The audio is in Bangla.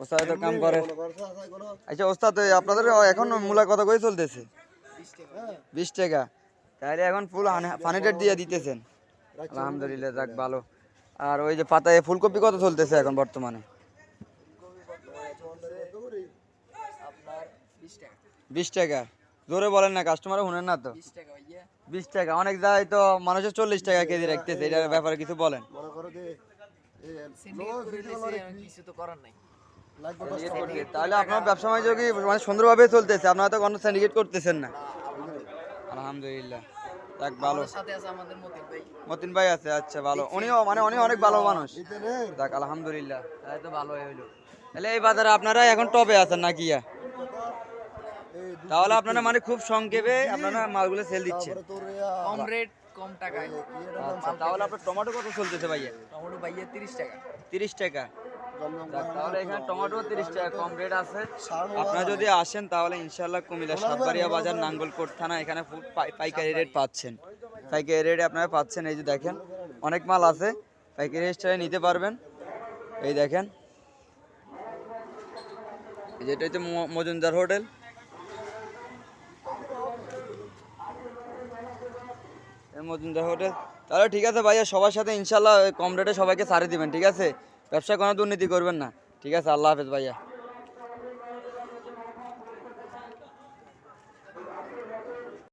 ওস্তাদ তো কাম করে। আচ্ছা ওস্তাদ আপনাদের এখন মূলা কত করে চলতেছে? বিশ টাকা। তাহলে এখন ফুল ফানি রেট দিয়ে দিতেছেন। আলহামদুলিল্লাহ যাক ভালো। আর ওই যে পাতায় ফুলকপি কত চলতেছে এখন বর্তমানে? বিশ টাকা। জোরে বলেন না কাস্টমার শুনেন না তো। বিশ টাকা অনেক জায়গায় তো মানুষের চল্লিশ টাকা কেজি রাখতেছে এটার ব্যাপারে কিছু বলেন। তাহলে আপনার ব্যবসা বাণিজ্য মানে সুন্দরভাবে চলতেছে? আপনারা তো কোনো সিন্ডিকেট করতেছেন না। আলহামদুলিল্লাহ। যাক ভালো। আমাদের সাথে আছে আমাদের মতিন ভাই। আছে আচ্ছা ভালো। উনিও মানে উনি অনেক ভালো মানুষ। যাক আলহামদুলিল্লাহ। তাই তো ভালো হইল। তাহলে এই বাজারে আপনারা এখন টপে আছেন না কি তাহলে আপনারা মানে খুব সংক্ষেপে আপনারা মালগুলো সেল দিচ্ছেন। কম রেট কম টাকায়। আচ্ছা তাহলে আপনার টমেটো কত চলতেছে ভাইয়া? টমেটো ভাইয়া তিরিশ টাকা। তিরিশ টাকা। তাহলে এখানে টমেটো তিরিশ টাকা কম রেট আছে। আপনারা যদি আসেন তাহলে ইনশাল্লাহ কুমিল্লা সাতবাড়িয়া বাজার নাঙ্গলকোট থানা এখানে পাইকারি রেট পাচ্ছেন। পাইকারি রেটে আপনারা পাচ্ছেন এই যে দেখেন অনেক মাল আছে। পাইকারি রেটে নিতে পারবেন। এই দেখেন এই যেটা হচ্ছে ম- মজুমদার হোটেল। মজুমদার হোটেল। তাহলে ঠিক আছে ভাইয়া, সবার সাথে ইনশাল্লাহ কম রেটে সবাইকে সারিয়ে দিবেন, ঠিক আছে? ব্যবসা কোনো দুর্নীতি করবেন না। ঠিক আছে, আল্লাহ হাফেজ ভাইয়া।